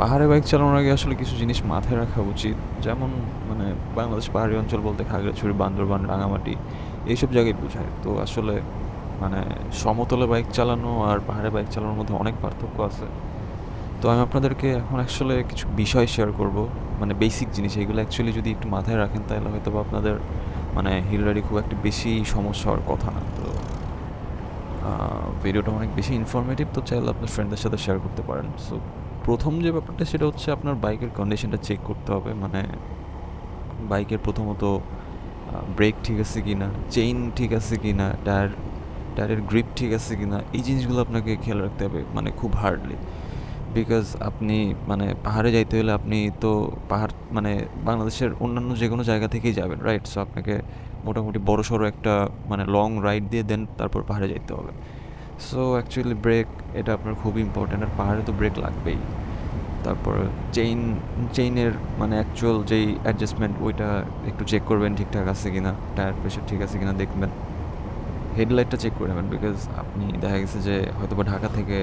পাহাড়ে বাইক চালানোর আগে আসলে কিছু জিনিস মাথায় রাখা উচিত। যেমন মানে বাংলাদেশ পাহাড়ি অঞ্চল বলতে খাগড়াছড়ি, বান্দরবান, রাঙামাটি, এইসব জায়গায় বোঝায়। তো আসলে মানে সমতলে বাইক চালানো আর পাহাড়ে বাইক চালানোর মধ্যে অনেক পার্থক্য আছে। তো আমি আপনাদেরকে এখন আসলে কিছু বিষয় শেয়ার করব। মানে বেসিক জিনিস, এগুলো অ্যাকচুয়ালি যদি একটু মাথায় রাখেন, তাহলে হয়তো বা আপনাদের মানে হিল খুব একটা বেশি সমস্যা হওয়ার কথা না। তো ভিডিওটা অনেক বেশি ইনফরমেটিভ তো চাইলে আপনার ফ্রেন্ডদের সাথে শেয়ার করতে পারেন। সো প্রথম যে ব্যাপারটা সেটা হচ্ছে আপনার বাইকের কন্ডিশনটা চেক করতে হবে। মানে বাইকের প্রথমত ব্রেক ঠিক আছে কি না চেইন ঠিক আছে কি না টায়ার টায়ারের গ্রিপ ঠিক আছে কি না এই জিনিসগুলো আপনাকে খেয়াল রাখতে হবে মানে খুব হার্ডলি বিকজ আপনি মানে পাহাড়ে যাইতে হলে আপনি তো পাহাড় মানে বাংলাদেশের অন্যান্য যে কোনো জায়গা থেকেই যাবেন রাইট সো আপনাকে মোটামুটি বড় সড়ো একটা মানে লং রাইড দিয়ে দেন, তারপর পাহাড়ে যাইতে হবে। সো অ্যাকচুয়ালি ব্রেক এটা আপনার খুবই ইম্পর্ট্যান্ট আর পাহাড়ে তো ব্রেক লাগবেই। তারপর চেইন চেইনের মানে অ্যাকচুয়াল যেই অ্যাডজাস্টমেন্ট ওইটা একটু চেক করবেন ঠিকঠাক আছে কিনা টায়ার প্রেশার ঠিক আছে কিনা দেখবেন। হেডলাইটটা চেক করে নেবেন বিকজ আপনি দেখা গেছে যে হয়তো বা ঢাকা থেকে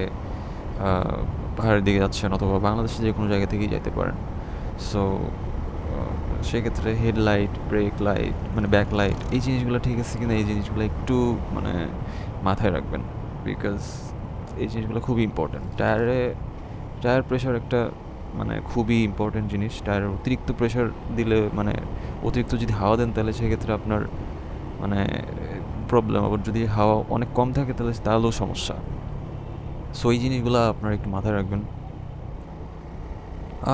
পাহাড়ের দিকে যাচ্ছেন অথবা বাংলাদেশে যে কোনো জায়গা থেকেই যেতে পারেন। সো সেক্ষেত্রে হেডলাইট ব্রেক লাইট মানে ব্যাক লাইট এই জিনিসগুলো ঠিক আছে কিনা, এই জিনিসগুলো একটু মানে মাথায় রাখবেন। বিকজ এই জিনিসগুলো খুবই ইম্পর্ট্যান্ট টায়ারে টায়ার প্রেশার একটা মানে খুবই ইম্পর্ট্যান্ট জিনিস। টায়ারের অতিরিক্ত প্রেশার দিলে মানে অতিরিক্ত যদি হাওয়া দেন, তাহলে সেক্ষেত্রে আপনার মানে প্রবলেম আবার যদি হাওয়া অনেক কম থাকে, তাহলে তাহলেও সমস্যা। সো এই জিনিসগুলো আপনারা একটু মাথায় রাখবেন।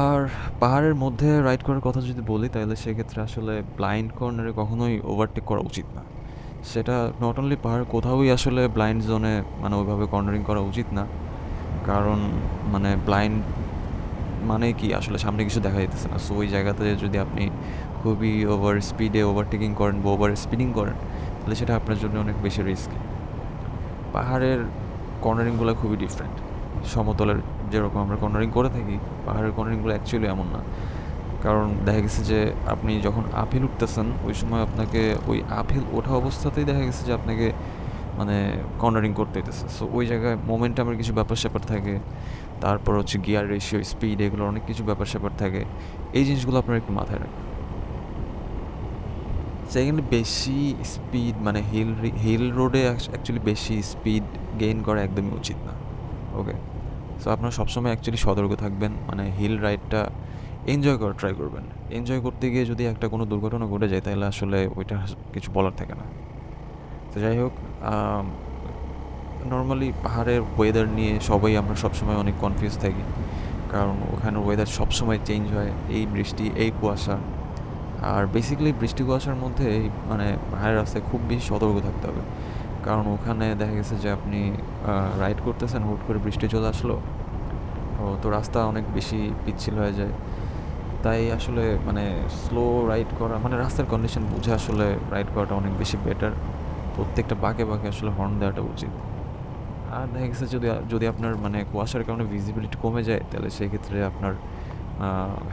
আর পাহাড়ের মধ্যে রাইড করার কথা যদি বলি, তাহলে সেক্ষেত্রে আসলে ব্লাইন্ড কর্নারে কখনোই ওভারটেক করা উচিত না। সেটা নট অনলি পাহাড়, কোথাওই আসলে ব্লাইন্ড জোনে মানে ওইভাবে কর্নারিং করা উচিত না। কারণ মানে ব্লাইন্ড মানে কি? আসলে সামনে কিছু দেখা যেতেছে না। সো ওই জায়গাতে যদি আপনি খুবই ওভার স্পিডে ওভারটেকিং করেন বা ওভার স্পিডিং করেন, তাহলে সেটা আপনার জন্য অনেক বেশি রিস্কি পাহাড়ের কর্নারিংগুলো খুবই ডিফারেন্ট সমতলের যেরকম আমরা কর্নারিং করে থাকি, পাহাড়ের কর্নারিংগুলো অ্যাকচুয়ালি এমন না। কারণ দেখা গেছে যে আপনি যখন আপহিল উঠতেছেন, ওই সময় আপনাকে ওই আপহিল ওঠা অবস্থাতেই দেখা গেছে যে আপনাকে মানে কর্নারিং করতে হইতেছে। সো ওই জায়গায় মোমেন্টামের কিছু ব্যাপার স্যাপার থাকে। তারপর হচ্ছে গিয়ার রেশিও স্পিড এগুলোর অনেক কিছু ব্যাপার স্যাপার থাকে। এই জিনিসগুলো আপনার একটু মাথায় রাখবেন। সেকেন্ডলি বেশি স্পিড মানে হিল হিল রোডে অ্যাকচুয়ালি বেশি স্পিড গেইন করা একদমই উচিত না। ওকে সো আপনারা সবসময় অ্যাকচুয়ালি সতর্ক থাকবেন। মানে হিল রাইডটা এনজয় করা ট্রাই করবেন। এনজয় করতে গিয়ে যদি একটা কোনো দুর্ঘটনা ঘটে যায়, তাহলে আসলে ওইটা কিছু বলার থাকে না। তো যাই হোক নর্মালি পাহাড়ের ওয়েদার নিয়ে সবাই আমরা সবসময় অনেক কনফিউজ থাকি। কারণ ওখানের ওয়েদার সবসময় চেঞ্জ হয়, এই বৃষ্টি, এই কুয়াশা। আর বেসিক্যালি বৃষ্টি কুয়াশার মধ্যে মানে পাহাড়ের রাস্তায় খুব বেশি সতর্ক থাকতে হবে। কারণ ওখানে দেখা গেছে যে আপনি রাইড করতেছেন, হুট করে বৃষ্টি চলে আসলো। তো রাস্তা অনেক বেশি পিচ্ছিল হয়ে যায়। তাই আসলে মানে স্লো রাইড করা মানে রাস্তার কন্ডিশন বুঝে আসলে রাইড করাটা অনেক বেশি বেটার প্রত্যেকটা বাঁকে বাঁকে আসলে হর্ন দেওয়াটা উচিত। আর দেখা গেছে যদি যদি আপনার মানে কুয়াশার কারণে ভিজিবিলিটি কমে যায়, তাহলে সেক্ষেত্রে আপনার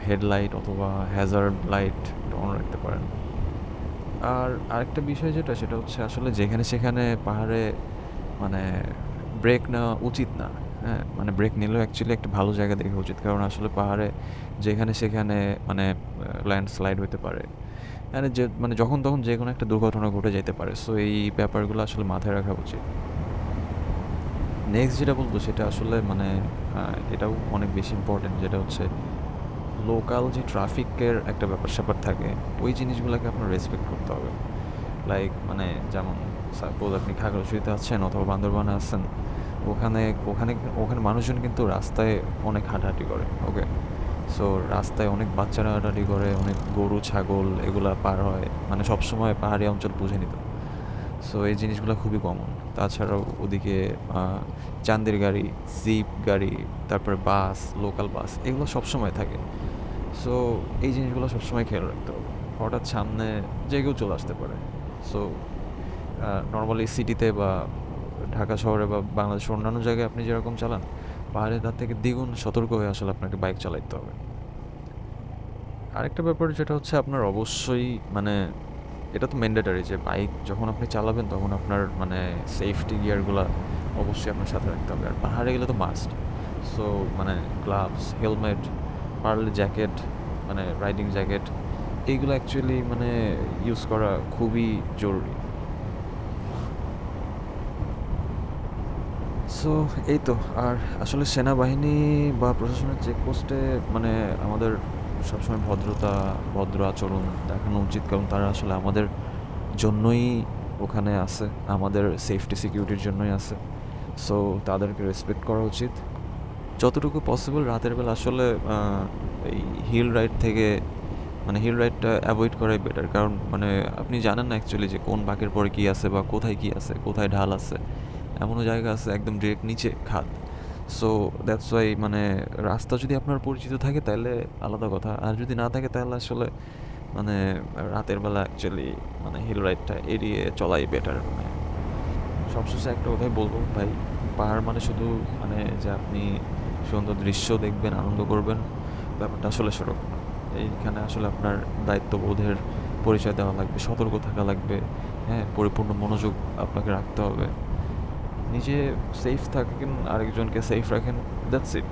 হেডলাইট অথবা হ্যাজার্ড লাইট অন রাখতে পারেন। আর আরেকটা বিষয় যেটা, সেটা হচ্ছে আসলে যেখানে সেখানে পাহাড়ে মানে ব্রেক নেওয়া উচিত না হ্যাঁ? মানে ব্রেক নিলেও অ্যাকচুয়ালি একটা ভালো জায়গা দেখা উচিত। কারণ আসলে পাহাড়ে যেখানে সেখানে মানে ল্যান্ডস্লাইড হতে পারে। মানে যে মানে যখন তখন যে কোনো একটা দুর্ঘটনা ঘটে যেতে পারে। সো এই ব্যাপারগুলো আসলে মাথায় রাখা উচিত। নেক্সট যেটা বলব, সেটা আসলে মানে এটাও অনেক বেশি ইম্পর্টেন্ট যেটা হচ্ছে লোকাল যে ট্রাফিকের একটা ব্যাপার স্যাপার থাকে, ওই জিনিসগুলোকে আপনার রেসপেক্ট করতে হবে। লাইক মানে যেমন সাপোজ আপনি খাগড়াছড়িতে আছেন অথবা বান্দরবানে আছেন, ওখানে ওখানে ওখানে মানুষজন কিন্তু রাস্তায় অনেক হাঁটাহাঁটি করে ওকে সো রাস্তায় অনেক বাচ্চারা হাঁটাহাঁটি করে, অনেক গরু, ছাগল এগুলা পার হয়। মানে সবসময় পাহাড়ি অঞ্চল বুঝে নিত। সো এই জিনিসগুলো খুবই কমন তাছাড়াও ওদিকে চান্দের গাড়ি, জিপ গাড়ি, তারপরে বাস লোকাল বাস, এগুলো সবসময় থাকে। সো এই জিনিসগুলো সবসময় খেয়াল রাখতে হবে। হঠাৎ সামনে যে কেউ চলে আসতে পারে। সো নর্মালি সিটিতে বা ঢাকা শহরে বা বাংলাদেশের অন্যান্য জায়গায় আপনি যেরকম চালান পাহাড়ে তার থেকে দ্বিগুণ সতর্ক হয়ে আসলে আপনাকে বাইক চালাতে হবে। আরেকটা ব্যাপার যেটা হচ্ছে আপনার অবশ্যই মানে এটা তো ম্যান্ডেটারি যে বাইক যখন আপনি চালাবেন তখন আপনার মানে সেফটি গিয়ারগুলো অবশ্যই আপনার সাথে রাখতে হবে। আর পাহাড়ে গেলে তো মাস্ট সো মানে গ্লাভস হেলমেট পারলে জ্যাকেট মানে রাইডিং জ্যাকেট এইগুলো অ্যাকচুয়ালি মানে ইউজ করা খুবই জরুরি। সো এই তো আর আসলে সেনাবাহিনী বা প্রশাসনের চেকপোস্টে মানে আমাদের সবসময় ভদ্রতা, ভদ্র আচরণ দেখানো উচিত, কারণ তারা আসলে আমাদের জন্যই ওখানে আছে, আমাদের সেফটি সিকিউরিটির জন্যই আছে। সো, তাদেরকে রেসপেক্ট করা উচিত। যতটুকু পসিবল রাতের বেলা আসলে এই হিল রাইড থেকে মানে হিল রাইডটা অ্যাভয়েড করাই বেটার কারণ মানে আপনি জানেন না অ্যাকচুয়ালি যে কোন বাঁকের পরে কী আছে বা কোথায় কী আছে, কোথায় ঢাল আছে। এমনও জায়গা আছে, একদম ডিরেক্ট নিচে খাদ সো দ্যাটস ওয়াই মানে রাস্তা যদি আপনার পরিচিত থাকে তাহলে আলাদা কথা। আর যদি না থাকে তাহলে আসলে মানে রাতের বেলা অ্যাকচুয়ালি মানে হিল রাইডটা এড়িয়ে চলাই বেটার মানে সবশেষে একটা কথাই বলব ভাই, পাহাড় মানে শুধু মানে যে আপনি সুন্দর দৃশ্য দেখবেন, আনন্দ করবেন, ব্যাপারটা আসলে সেরকম না এইখানে আসলে আপনার দায়িত্ববোধের পরিচয় দেওয়া লাগবে, সতর্ক থাকা লাগবে হ্যাঁ পরিপূর্ণ মনোযোগ আপনাকে রাখতে হবে। নিজে সেফ থাকেন আরেকজনকে সেফ রাখেন দ্যাটস ইট